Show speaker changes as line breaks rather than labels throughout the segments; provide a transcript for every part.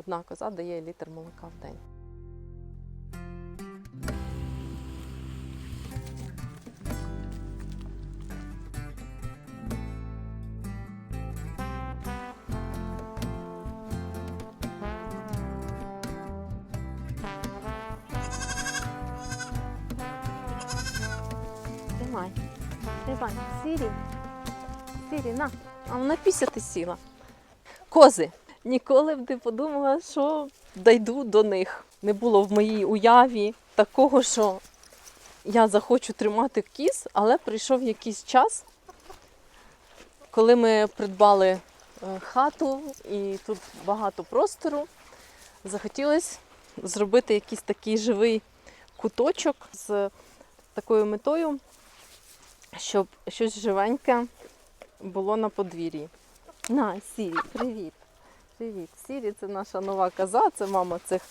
одна коза дає літр молока в день. Тримай. Тримай. Сірі. Сірі, на. А вона пісяти сіла. Кози. Ніколи б не подумала, що дійду до них. Не було в моїй уяві такого, що я захочу тримати кіз, але прийшов якийсь час, коли ми придбали е, хату і тут багато простору, захотілося зробити якийсь такий живий куточок з такою метою, щоб щось живеньке було на подвір'ї. На, Сірі, привіт. Привіт. Сірі це наша нова коза, це мама цих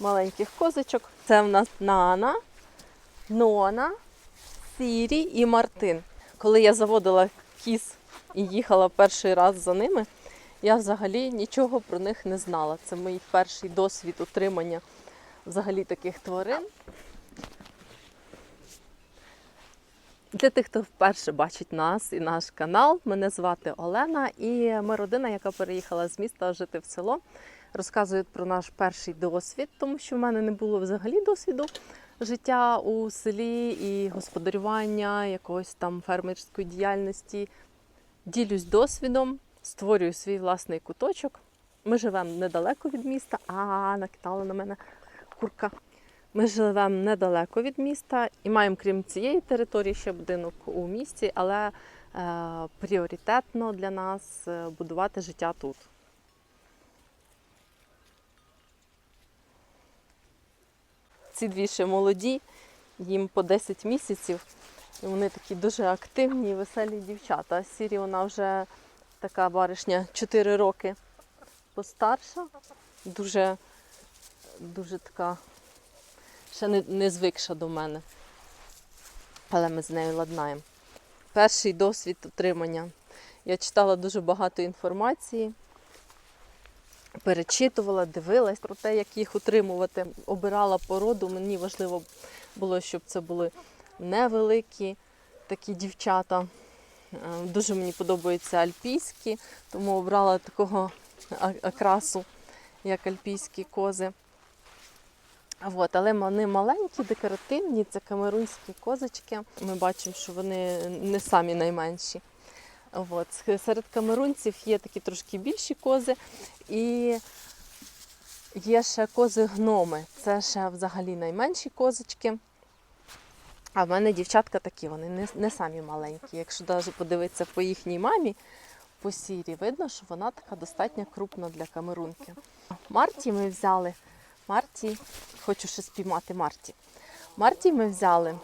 маленьких козочок. Це в нас Нана, Нона, Сірі і Мартин. Коли я заводила кіз і їхала перший раз за ними, я взагалі нічого про них не знала. Це мій перший досвід утримання взагалі таких тварин. Для тих, хто вперше бачить нас і наш канал, мене звати Олена, і ми родина, яка переїхала з міста жити в село. Розказують про наш перший досвід, тому що в мене не було взагалі досвіду життя у селі і господарювання, якогось там фермерської діяльності. Ділюсь досвідом, створюю свій власний куточок. Ми живемо недалеко від міста, а накидала на мене курка. Ми живемо недалеко від міста і маємо, крім цієї території, ще будинок у місті, але е, пріоритетно для нас е, будувати життя тут. Ці дві ще молоді, їм по 10 місяців. І вони такі дуже активні, веселі дівчата. Сірі вона вже така баришня 4 роки постарша, дуже, дуже така ще не, не звикша до мене. Але ми з нею ладнаємо. Перший досвід утримання. Я читала дуже багато інформації, перечитувала, дивилась про те, як їх утримувати. Обирала породу. Мені важливо було, щоб це були невеликі такі дівчата. Е, Дуже мені подобаються альпійські, тому обрала такого окрасу, як альпійські кози. От, але вони маленькі, декоративні, це камерунські козочки. Ми бачимо, що вони не самі найменші. От. Серед камерунців є такі трошки більші кози, і є ще кози-гноми. Це ще взагалі найменші козочки. А в мене дівчатка такі, вони не, не самі маленькі. Якщо навіть подивитися по їхній мамі, по сірі, видно, що вона така достатньо крупна для камерунки. Марті ми взяли. Марті, хочу ще спіймати Марті. Марті ми взяли,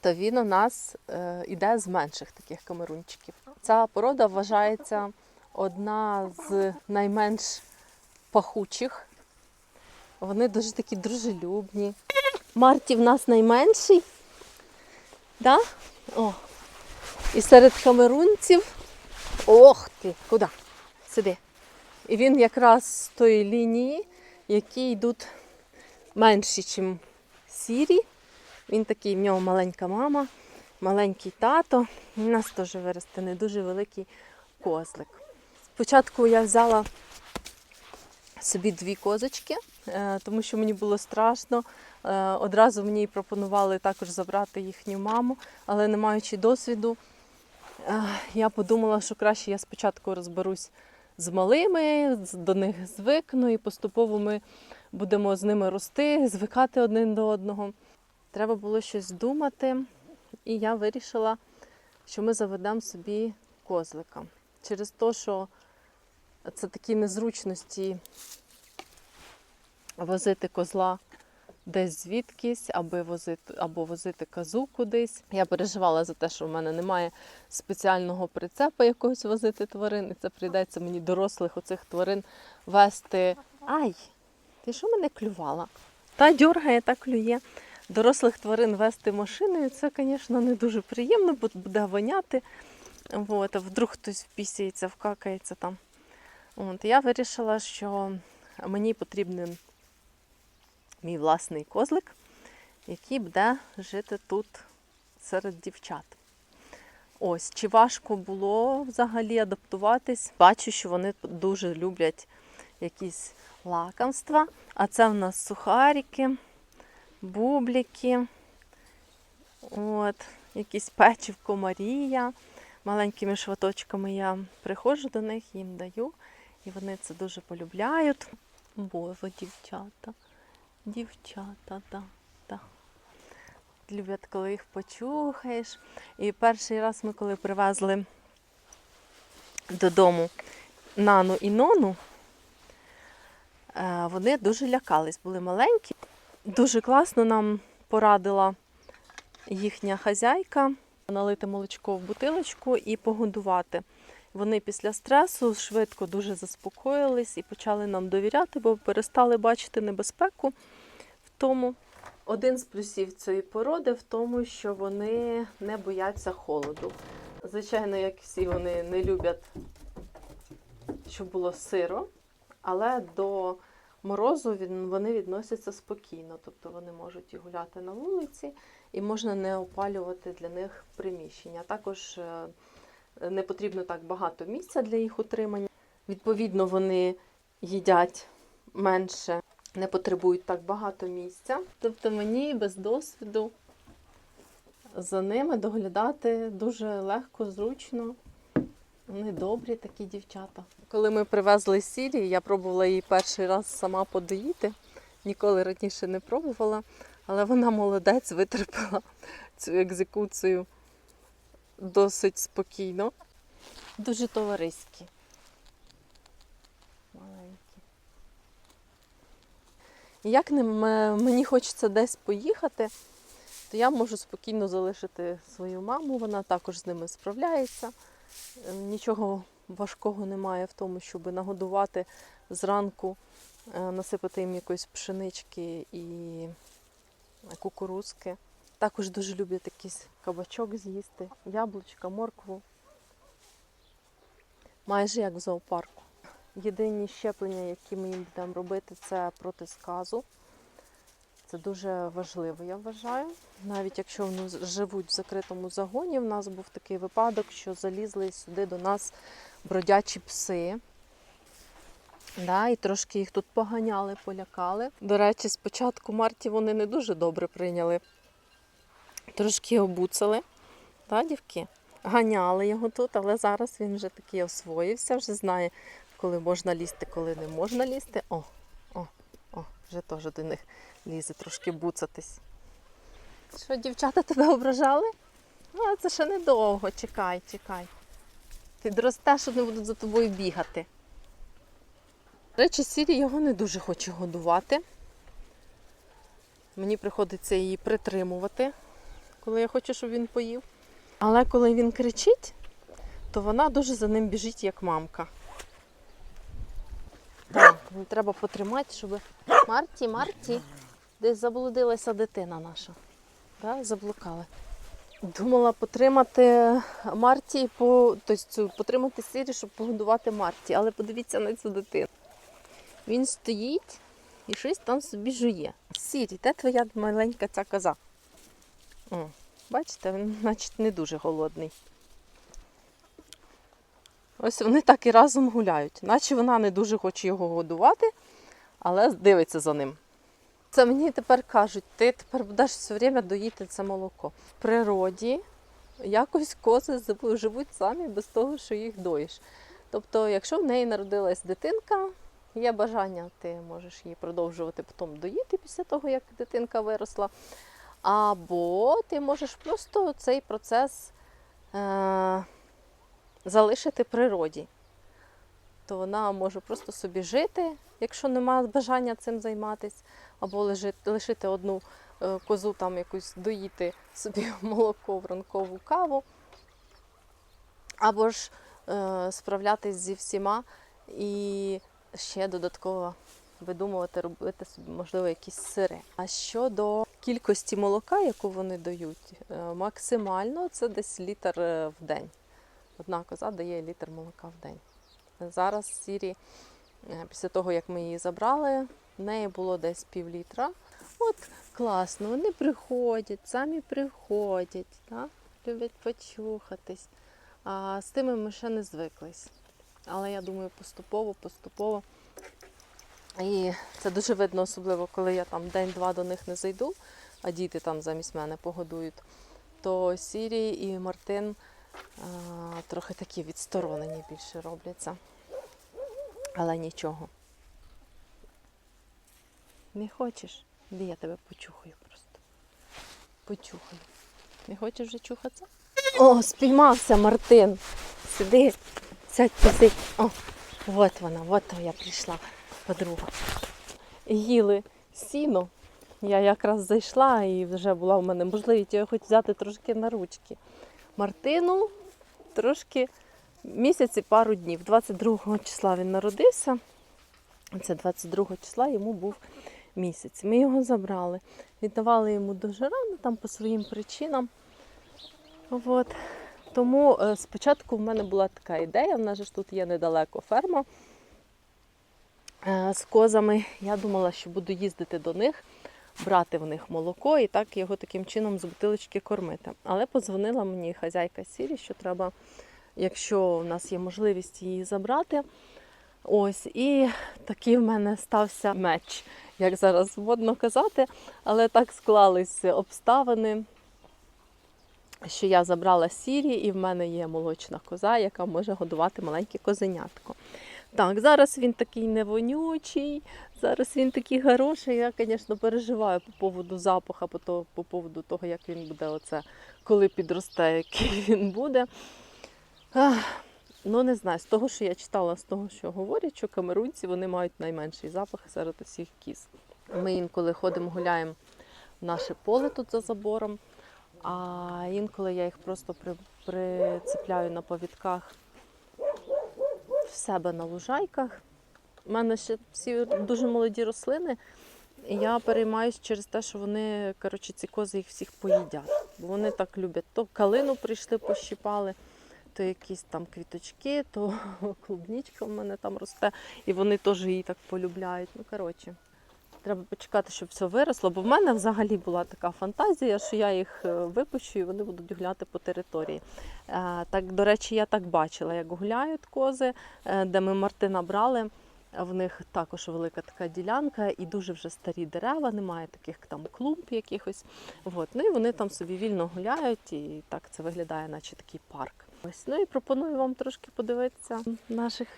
то він у нас е, іде з менших таких камерунчиків. Ця порода вважається одна з найменш пахучих. Вони дуже такі дружелюбні. Марті в нас найменший. Да? О. І серед камерунців. Ох ти! Куди? Сиди. І він якраз з тої лінії, які йдуть менші, ніж сірі. Він такий, в нього маленька мама, маленький тато. У нас теж виросте не дуже великий козлик. Спочатку я взяла собі дві козочки, е, тому що мені було страшно. Е, Одразу мені пропонували також забрати їхню маму, але не маючи досвіду, е, я подумала, що краще я спочатку розберусь з малими, до них звикну, і поступово ми будемо з ними рости, звикати один до одного. Треба було щось думати, і я вирішила, що ми заведемо собі козлика. Через те, що це такі незручності возити козла десь звідкись, аби возити, або возити козу кудись. Я переживала за те, що в мене немає спеціального прицепа якогось возити тварин, і це прийдеться мені дорослих оцих тварин вести. Ай! Ти що мене клювала? Та дьоргає, та клює. Дорослих тварин вести машиною, це, звісно, не дуже приємно, бо буде воняти. От, а вдруг хтось впісяється, вкакається там. От, я вирішила, що мені потрібен мій власний козлик, який буде жити тут серед дівчат. Ось, чи важко було взагалі адаптуватись? Бачу, що вони дуже люблять якісь лакомства. А це в нас сухарики, бубліки, от, якісь печивко Марія. Маленькими шваточками я приходжу до них, їм даю, і вони це дуже полюбляють. Боже, дівчата, дівчата, да, да. Люблять, коли їх почухаєш. І перший раз ми, коли привезли додому Нану і Нону, е, вони дуже лякались, були маленькі. Дуже класно нам порадила їхня хазяйка налити молочко в бутилочку і погодувати. Вони після стресу швидко дуже заспокоїлись і почали нам довіряти, бо перестали бачити небезпеку тому. Один з плюсів цієї породи в тому, що вони не бояться холоду. Звичайно, як всі вони не люблять, щоб було сиро, але до морозу вони відносяться спокійно, тобто вони можуть і гуляти на вулиці, і можна не опалювати для них приміщення. Також е, не потрібно так багато місця для їх утримання. Відповідно, вони їдять менше, не потребують так багато місця. Тобто мені без досвіду за ними доглядати дуже легко, зручно. Вони добрі такі дівчата. Коли ми привезли сірі, я пробувала її перший раз сама подоїти. Ніколи раніше не пробувала, але вона молодець витерпіла цю екзекуцію досить спокійно. Дуже товариські. Маленькі. Як ним, е, мені хочеться десь поїхати, то я можу спокійно залишити свою маму, вона також з ними справляється. Нічого важкого немає в тому, щоб нагодувати зранку, е, насипати їм якоїсь пшенички і кукурузки. Також дуже люблять якийсь кабачок з'їсти, яблучка, моркву. Майже як в зоопарку. Єдині щеплення, які ми їм будемо робити, це проти сказу. Це дуже важливо, я вважаю. Навіть якщо вони живуть в закритому загоні, в нас був такий випадок, що залізли сюди до нас бродячі пси. Да, і трошки їх тут поганяли, полякали. До речі, спочатку Марті вони не дуже добре прийняли. Трошки обуцали, да, дівки? Ганяли його тут, але зараз він вже такий освоївся, вже знає, коли можна лізти, коли не можна лізти. О, о, о, вже теж до них лізе трошки буцатись. Що, дівчата тебе ображали? А, це ще недовго, чекай, чекай. Ти доростеш, вони будуть за тобою бігати. До речі, Сірі його не дуже хоче годувати. Мені приходиться її притримувати, коли я хочу, щоб він поїв. Але коли він кричить, то вона дуже за ним біжить, як мамка. Треба потримати, щоб. Марті, Марті, десь заблудилася дитина наша. Так, заблукали. Думала потримати Марті, по... тобто потримати Сірі, щоб погодувати Марті. Але подивіться на цю дитину. Він стоїть і щось там собі жує. Сірі, де твоя маленька ця коза? О, бачите, він, значить, не дуже голодний. Ось вони так і разом гуляють. Наче вона не дуже хоче його годувати, але дивиться за ним. Це мені тепер кажуть, ти тепер будеш все время доїти це молоко. В природі якось кози живуть самі без того, що їх доїш. Тобто, якщо в неї народилась дитинка, є бажання, ти можеш її продовжувати потім доїти після того, як дитинка виросла. Або ти можеш просто цей процес е- залишити природі. То вона може просто собі жити, якщо немає бажання цим займатися, або лишити одну е, козу там якусь доїти собі молоко в ранкову каву, або ж е, справлятись зі всіма і ще додатково видумувати, робити собі, можливо, якісь сири. А щодо кількості молока, яку вони дають, е, максимально це десь літр в день. Одна коза дає літр молока в день. Зараз Сірі, е, після того як ми її забрали, в неї було десь пів літра. От класно, вони приходять, самі приходять, да? люблять почухатись. А з тими ми ще не звиклись. Але я думаю, поступово, поступово. І це дуже видно, особливо, коли я там день-два до них не зайду, а діти там замість мене погодують, то Сірі і Мартин трохи такі відсторонені більше робляться. Але нічого. Не хочеш? Де я тебе почухаю просто. Почухаю. Не хочеш вже чухатися? О, спіймався Мартин. Сиди, сядь, посидь. О, от вона, от я прийшла, подруга. Їли сіно. Я якраз зайшла і вже була в мене можливість його хоч взяти трошки на ручки. Мартину трошки місяць і пару днів. 22 числа він народився. Це 22 числа йому був місяць. Ми його забрали. Віддавали йому дуже рано, там по своїм причинам. От. Тому е, спочатку в мене була така ідея, в нас ж тут є недалеко ферма е, з козами. Я думала, що буду їздити до них, брати в них молоко і так його таким чином з бутилочки кормити. Але подзвонила мені хазяйка Сірі, що треба, якщо в нас є можливість її забрати. Ось, і такий в мене стався меч, як зараз модно казати, але так склались обставини, що я забрала сірі, і в мене є молочна коза, яка може годувати маленьке козенятко. Так, зараз він такий невонючий, зараз він такий хороший. Я, звісно, переживаю по поводу запаху, по, поводу того, як він буде оце, коли підросте, який він буде. Ах, Ну, не знаю, з того, що я читала, з того, що говорять, що камерунці вони мають найменший запах серед усіх кіз. Ми інколи ходимо, гуляємо в наше поле тут за забором, а інколи я їх просто при, прицепляю на повідках в себе на лужайках. У мене ще всі дуже молоді рослини, і я переймаюся через те, що вони, коротше, ці кози їх всіх поїдять. Бо вони так люблять. То калину прийшли, пощіпали, то якісь там квіточки, то клубнічка в мене там росте, і вони теж її так полюбляють. Ну, коротше, треба почекати, щоб все виросло, бо в мене взагалі була така фантазія, що я їх е, випущу і вони будуть гуляти по території. Е, Так, до речі, я так бачила, як гуляють кози, е, де ми Мартина брали. В них також велика така ділянка і дуже вже старі дерева, немає таких там клумб якихось. От. Ну і вони там собі вільно гуляють, і так це виглядає, наче такий парк. Ось. Ну і пропоную вам трошки подивитися наших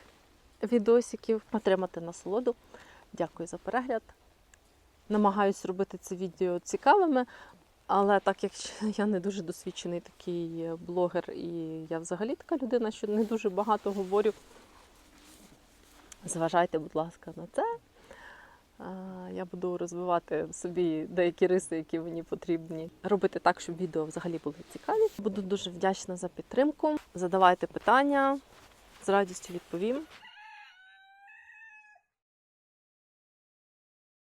відосиків, отримати насолоду. Дякую за перегляд. Намагаюсь робити це відео цікавими, але так як я не дуже досвідчений такий блогер, і я взагалі така людина, що не дуже багато говорю. Зважайте, будь ласка, на це. Я буду розвивати в собі деякі риси, які мені потрібні. Робити так, щоб відео взагалі були цікаві. Буду дуже вдячна за підтримку. Задавайте питання, з радістю відповім.